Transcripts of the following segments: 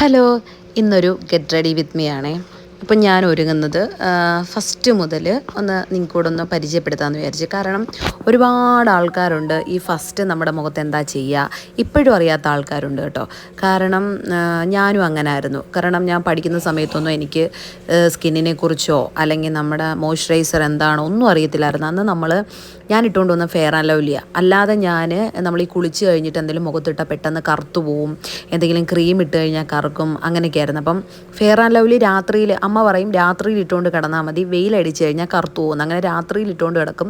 Hello ഇന്നൊരു get ready with me ആണേ. അപ്പം ഞാൻ ഒരുങ്ങുന്നത് ഫസ്റ്റ് മുതൽ ഒന്ന് നിങ്ങൾക്കൂടെ ഒന്ന് പരിചയപ്പെടുത്താമെന്ന് വിചാരിച്ചു. കാരണം ഒരുപാട് ആൾക്കാരുണ്ട് ഈ ഫസ്റ്റ് നമ്മുടെ മുഖത്ത് എന്താ ചെയ്യുക ഇപ്പോഴും അറിയാത്ത ആൾക്കാരുണ്ട് കേട്ടോ. കാരണം ഞാനും അങ്ങനെ ആയിരുന്നു കാരണം ഞാൻ പഠിക്കുന്ന സമയത്തൊന്നും എനിക്ക് സ്കിന്നിനെ കുറിച്ചോ അല്ലെങ്കിൽ നമ്മുടെ മോയ്സ്ചറൈസർ എന്താണോ ഒന്നും അറിയത്തില്ലായിരുന്നു. അന്ന് നമ്മൾ ഞാൻ ഇട്ടുകൊണ്ട് വന്ന ഫെയർ ആൻഡ് ലവ്ലിയ അല്ലാതെ ഞാൻ നമ്മൾ ഈ കുളിച്ച് കഴിഞ്ഞിട്ട് എന്തെങ്കിലും മുഖത്തിട്ടാൽ പെട്ടെന്ന് കറുത്തു പോവും എന്തെങ്കിലും ക്രീം ഇട്ട് കഴിഞ്ഞാൽ കറുക്കും അങ്ങനെയൊക്കെ ആയിരുന്നു അപ്പം ഫെയർ ആൻഡ് ലവ്ലി രാത്രിയിൽ അമ്മ പറയും രാത്രിയിൽ ഇട്ടുകൊണ്ട് കിടന്നാൽ മതി. വെയിലടിച്ച് കഴിഞ്ഞാൽ കറുത്തു പോകുന്നു. അങ്ങനെ രാത്രിയിൽ ഇട്ടുകൊണ്ട് കിടക്കും.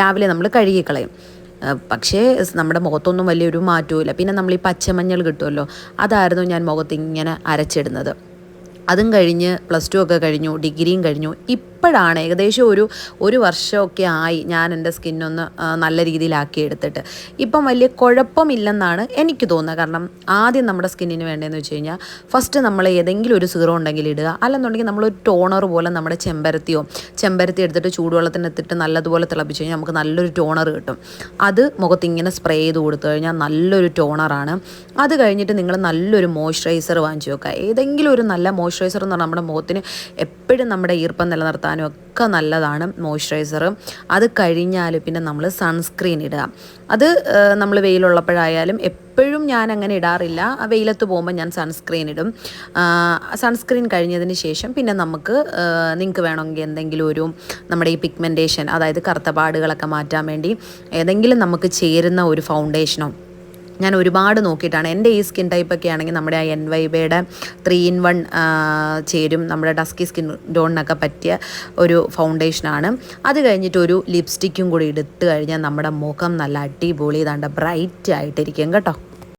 രാവിലെ നമ്മൾ കഴുകിക്കളയും. പക്ഷേ നമ്മുടെ മുഖത്തൊന്നും വലിയൊരു മാറ്റവും പിന്നെ നമ്മൾ ഈ പച്ചമഞ്ഞൾ കിട്ടുമല്ലോ അതായിരുന്നു ഞാൻ മുഖത്ത് ഇങ്ങനെ അരച്ചിടുന്നത്. അതും കഴിഞ്ഞ് പ്ലസ് ടു ഒക്കെ കഴിഞ്ഞു ഡിഗ്രിയും കഴിഞ്ഞു. ഇപ്പോഴാണ് ഏകദേശം ഒരു ഒരു വർഷമൊക്കെ ആയി ഞാൻ എന്റെ സ്കിന്നൊന്ന് നല്ല രീതിയിലാക്കി എടുത്തിട്ട്. ഇപ്പം വലിയ കുഴപ്പമില്ലെന്നാണ് എനിക്ക് തോന്നുന്നത്. കാരണം ആദ്യം നമ്മുടെ സ്കിന്നിന് വേണ്ടതെന്ന് വെച്ച് കഴിഞ്ഞാൽ ഫസ്റ്റ് നമ്മൾ ഏതെങ്കിലും ഒരു സീറോ ഉണ്ടെങ്കിൽ ഇടുക. അല്ലെന്നുണ്ടെങ്കിൽ നമ്മളൊരു ടോണർ പോലെ നമ്മുടെ ചെമ്പരത്തിയോ ചെമ്പരത്തി എടുത്തിട്ട് ചൂടുവെള്ളത്തിനെത്തിട്ട് നല്ലതുപോലെ തിളപ്പിച്ച് കഴിഞ്ഞാൽ നമുക്ക് നല്ലൊരു ടോണർ കിട്ടും. അത് മുഖത്തിങ്ങനെ സ്പ്രേ ചെയ്ത് കൊടുത്തു കഴിഞ്ഞാൽ നല്ലൊരു ടോണറാണ്. അത് കഴിഞ്ഞിട്ട് നിങ്ങൾ നല്ലൊരു മോയ്സ്ചറൈസർ വാങ്ങിച്ചു വെക്കുക. ഏതെങ്കിലും ഒരു നല്ല മോയ്സ്ചറൈസർ എന്ന് പറഞ്ഞാൽ നമ്മുടെ മുഖത്തിന് എപ്പോഴും നമ്മുടെ ഈർപ്പം നിലനിർത്താനും ഒക്കെ നല്ലതാണ് മോയ്സ്ചറൈസർ അത് കഴിഞ്ഞാൽ പിന്നെ നമ്മൾ സൺസ്ക്രീൻ ഇടുക. അത് നമ്മൾ വെയിലുള്ളപ്പോഴായാലും എപ്പോഴും ഞാൻ അങ്ങനെ ഇടാറില്ല വെയിലത്ത് പോകുമ്പോൾ ഞാൻ സൺസ്ക്രീൻ ഇടും. സൺസ്ക്രീൻ കഴിഞ്ഞതിന് ശേഷം പിന്നെ നമുക്ക് നിങ്ങൾക്ക് വേണമെങ്കിൽ എന്തെങ്കിലും ഒരു നമ്മുടെ ഈ പിഗ്മെന്റേഷൻ അതായത് കറുത്ത പാടുകളൊക്കെ മാറ്റാൻ വേണ്ടി ഏതെങ്കിലും നമുക്ക് ചേരുന്ന ഒരു ഫൗണ്ടേഷനോ ഞാൻ ഒരുപാട് നോക്കിയിട്ടാണ്. എന്റെ ഈ സ്കിൻ ടൈപ്പ് ഒക്കെ ആണെങ്കിൽ നമ്മുടെ ആ എൻ വൈബയുടെ ത്രീ ഇൻ വൺ ചേരും നമ്മുടെ ഡസ്കി സ്കിൻ ടോണിനൊക്കെ പറ്റിയ ഒരു ഫൗണ്ടേഷനാണ് അത് കഴിഞ്ഞിട്ട് ഒരു ലിപ്സ്റ്റിക്കും കൂടി എടുത്തു കഴിഞ്ഞാൽ നമ്മുടെ മുഖം നല്ല അടിപൊളി ഇതാണ്ട് ബ്രൈറ്റ് ആയിട്ടിരിക്കും കേട്ടോ.